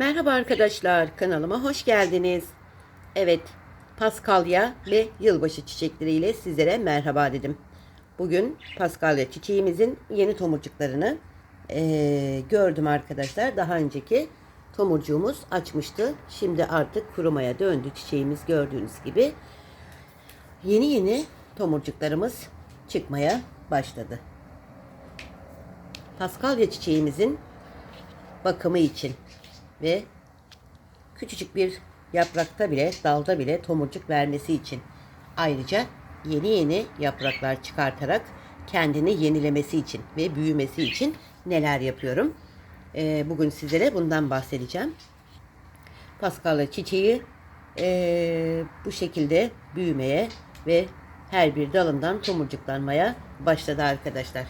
Merhaba arkadaşlar, kanalıma hoş geldiniz. Evet, Paskalya ve yılbaşı çiçekleriyle sizlere merhaba dedim. Bugün Paskalya çiçeğimizin yeni tomurcuklarını eee, gördüm arkadaşlar. Daha önceki tomurcuğumuz açmıştı. Şimdi artık kurumaya döndü çiçeğimiz gördüğünüz gibi. Yeni yeni tomurcuklarımız çıkmaya başladı. Paskalya çiçeğimizin bakımı için ve küçücük bir yaprakta bile dalda bile tomurcuk vermesi için ayrıca yeni yeni yapraklar çıkartarak kendini yenilemesi için ve büyümesi için neler yapıyorum? Ee, bugün sizlere bundan bahsedeceğim. Paskalya çiçeği ee, bu şekilde büyümeye ve her bir dalından tomurcuklanmaya başladı arkadaşlar.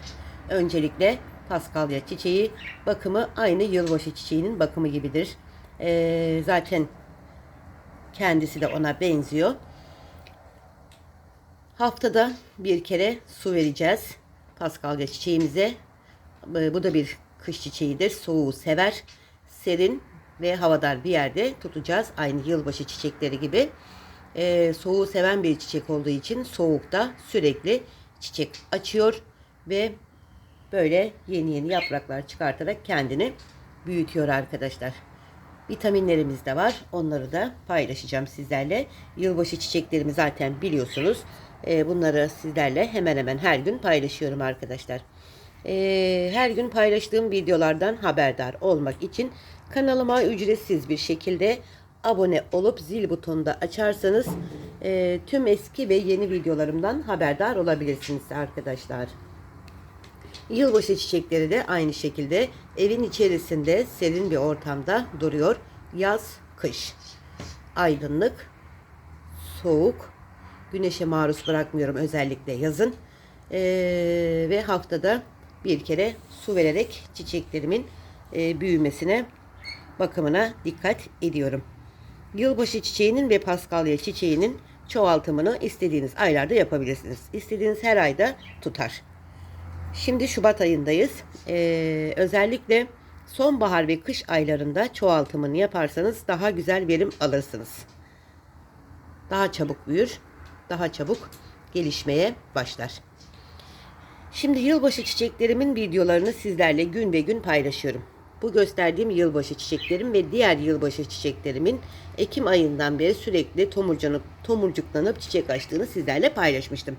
Öncelikle paskalya çiçeği bakımı aynı yılbaşı çiçeğinin bakımı gibidir. Ee, zaten kendisi de ona benziyor. Haftada bir kere su vereceğiz paskalya çiçeğimize. Ee, Bu da bir kış çiçeğidir. Soğuğu sever. Serin ve havadar bir yerde tutacağız. Aynı yılbaşı çiçekleri gibi. Ee, soğuğu seven bir çiçek olduğu için soğukta sürekli çiçek açıyor ve böyle yeni yeni yapraklar çıkartarak kendini büyütüyor arkadaşlar. Vitaminlerimiz de var. Onları da paylaşacağım sizlerle. Yılbaşı çiçeklerimi zaten biliyorsunuz. Ee, bunları sizlerle hemen hemen her gün paylaşıyorum arkadaşlar. Ee, her gün paylaştığım videolardan haberdar olmak için kanalıma ücretsiz bir şekilde abone olup zil butonunu da açarsanız e, tüm eski ve yeni videolarımdan haberdar olabilirsiniz arkadaşlar. Yılbaşı çiçekleri de aynı şekilde evin içerisinde serin bir ortamda duruyor. Yaz, kış. Aydınlık, soğuk, güneşe maruz bırakmıyorum özellikle yazın. Ee, ve haftada bir kere su vererek çiçeklerimin e, büyümesine, bakımına dikkat ediyorum. Yılbaşı çiçeğinin ve paskalya çiçeğinin çoğaltımını istediğiniz aylarda yapabilirsiniz. İstediğiniz her ayda tutar. Şimdi Şubat ayındayız. Ee, özellikle sonbahar ve kış aylarında çoğaltımını yaparsanız daha güzel verim alırsınız. Daha çabuk büyür, daha çabuk gelişmeye başlar. Şimdi yılbaşı çiçeklerimin videolarını sizlerle gün ve gün paylaşıyorum. Bu gösterdiğim yılbaşı çiçeklerim ve diğer yılbaşı çiçeklerimin Ekim ayından beri sürekli tomurcanıp, tomurcuklanıp çiçek açtığını sizlerle paylaşmıştım.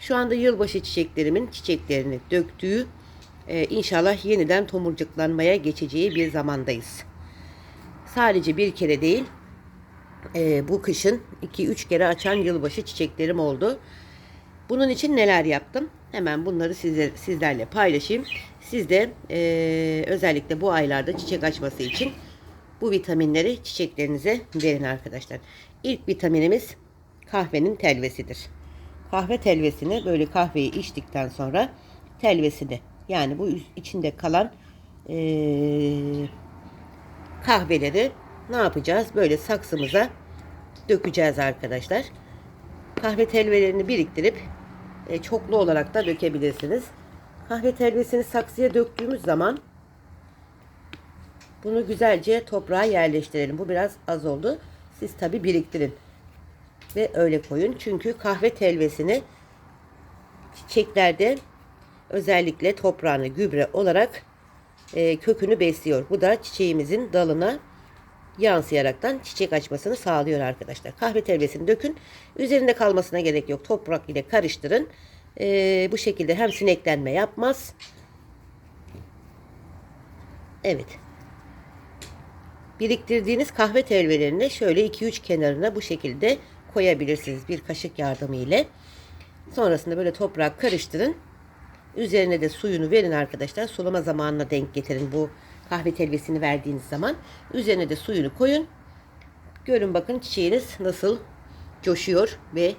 Şu anda yılbaşı çiçeklerimin çiçeklerini döktüğü, e, inşallah yeniden tomurcuklanmaya geçeceği bir zamandayız. Sadece bir kere değil, e, bu kışın 2-3 kere açan yılbaşı çiçeklerim oldu. Bunun için neler yaptım? Hemen bunları sizler, sizlerle paylaşayım. Siz de e, özellikle bu aylarda çiçek açması için bu vitaminleri çiçeklerinize verin arkadaşlar. İlk vitaminimiz kahvenin telvesidir. Kahve telvesini böyle kahveyi içtikten sonra telvesini yani bu içinde kalan e, kahveleri ne yapacağız? Böyle saksımıza dökeceğiz arkadaşlar. Kahve telvelerini biriktirip e, çoklu olarak da dökebilirsiniz. Kahve telvesini saksıya döktüğümüz zaman bunu güzelce toprağa yerleştirelim. Bu biraz az oldu. Siz tabi biriktirin. Ve öyle koyun. Çünkü kahve telvesini çiçeklerde özellikle toprağını gübre olarak e, kökünü besliyor. Bu da çiçeğimizin dalına yansıyaraktan çiçek açmasını sağlıyor arkadaşlar. Kahve telvesini dökün. Üzerinde kalmasına gerek yok. Toprak ile karıştırın. Ee, bu şekilde hem sineklenme yapmaz. Evet. Biriktirdiğiniz kahve telvelerini şöyle 2-3 kenarına bu şekilde koyabilirsiniz. Bir kaşık yardımı ile. Sonrasında böyle toprak karıştırın. Üzerine de suyunu verin arkadaşlar. Sulama zamanına denk getirin bu kahve telvesini verdiğiniz zaman. Üzerine de suyunu koyun. Görün bakın çiçeğiniz nasıl coşuyor ve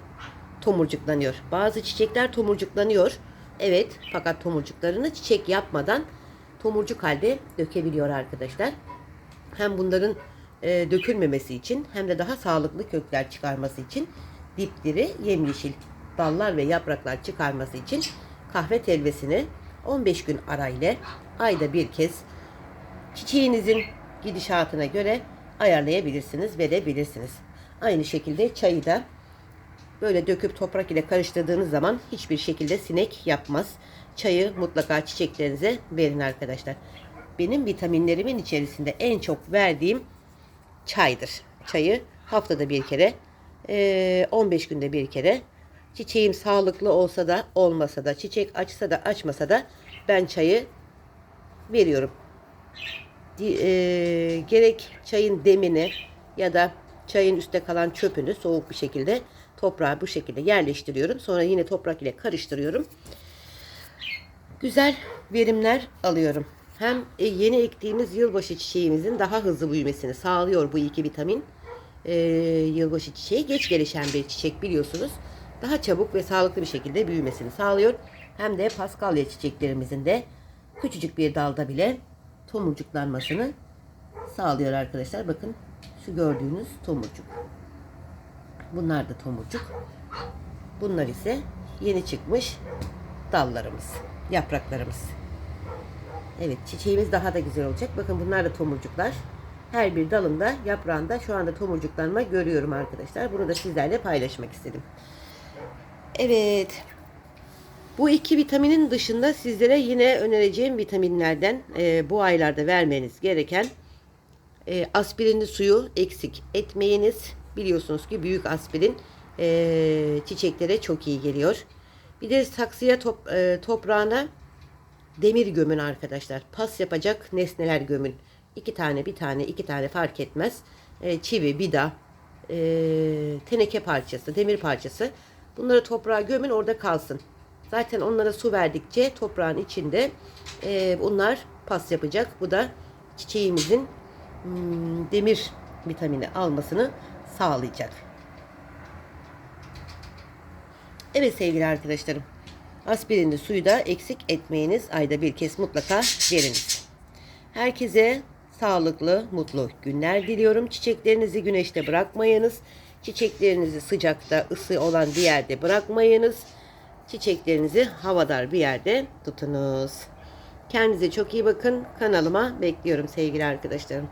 tomurcuklanıyor. Bazı çiçekler tomurcuklanıyor. Evet fakat tomurcuklarını çiçek yapmadan tomurcuk halde dökebiliyor arkadaşlar. Hem bunların e, dökülmemesi için hem de daha sağlıklı kökler çıkarması için dipleri yemyeşil dallar ve yapraklar çıkarması için kahve telvesini 15 gün arayla ayda bir kez çiçeğinizin gidişatına göre ayarlayabilirsiniz, verebilirsiniz. Aynı şekilde çayı da böyle döküp toprak ile karıştırdığınız zaman hiçbir şekilde sinek yapmaz. Çayı mutlaka çiçeklerinize verin arkadaşlar. Benim vitaminlerimin içerisinde en çok verdiğim çaydır. Çayı haftada bir kere, eee, 15 günde bir kere. Çiçeğim sağlıklı olsa da olmasa da, çiçek açsa da açmasa da ben çayı veriyorum. Eee, gerek çayın demini ya da çayın üstte kalan çöpünü soğuk bir şekilde toprağa bu şekilde yerleştiriyorum. Sonra yine toprak ile karıştırıyorum. Güzel verimler alıyorum. Hem e, yeni ektiğimiz yılbaşı çiçeğimizin daha hızlı büyümesini sağlıyor bu iki vitamin. Ee, yılbaşı çiçeği geç gelişen bir çiçek biliyorsunuz. Daha çabuk ve sağlıklı bir şekilde büyümesini sağlıyor. Hem de paskalya çiçeklerimizin de küçücük bir dalda bile tomurcuklanmasını sağlıyor arkadaşlar. Bakın şu gördüğünüz tomurcuk. Bunlar da tomurcuk. Bunlar ise yeni çıkmış dallarımız, yapraklarımız. Evet çiçeğimiz daha da güzel olacak. Bakın bunlar da tomurcuklar. Her bir dalında, yaprağında şu anda tomurcuklanma görüyorum arkadaşlar. Bunu da sizlerle paylaşmak istedim. Evet. Bu iki vitaminin dışında sizlere yine önereceğim vitaminlerden e, bu aylarda vermeniz gereken e, aspirinli suyu eksik etmeyiniz. Biliyorsunuz ki büyük aspirin e, çiçeklere çok iyi geliyor. Bir de saksıya top, e, toprağına demir gömün arkadaşlar. Pas yapacak nesneler gömün. İki tane, bir tane, iki tane fark etmez. E, çivi, vida, e, teneke parçası, demir parçası. Bunları toprağa gömün orada kalsın. Zaten onlara su verdikçe toprağın içinde e, bunlar pas yapacak. Bu da çiçeğimizin hmm, demir vitamini almasını sağlayacak. Evet sevgili arkadaşlarım. Aspirinli suyu da eksik etmeyiniz. Ayda bir kez mutlaka veriniz. Herkese sağlıklı, mutlu günler diliyorum. Çiçeklerinizi güneşte bırakmayınız. Çiçeklerinizi sıcakta, ısı olan bir yerde bırakmayınız. Çiçeklerinizi havadar bir yerde tutunuz. Kendinize çok iyi bakın. Kanalıma bekliyorum sevgili arkadaşlarım.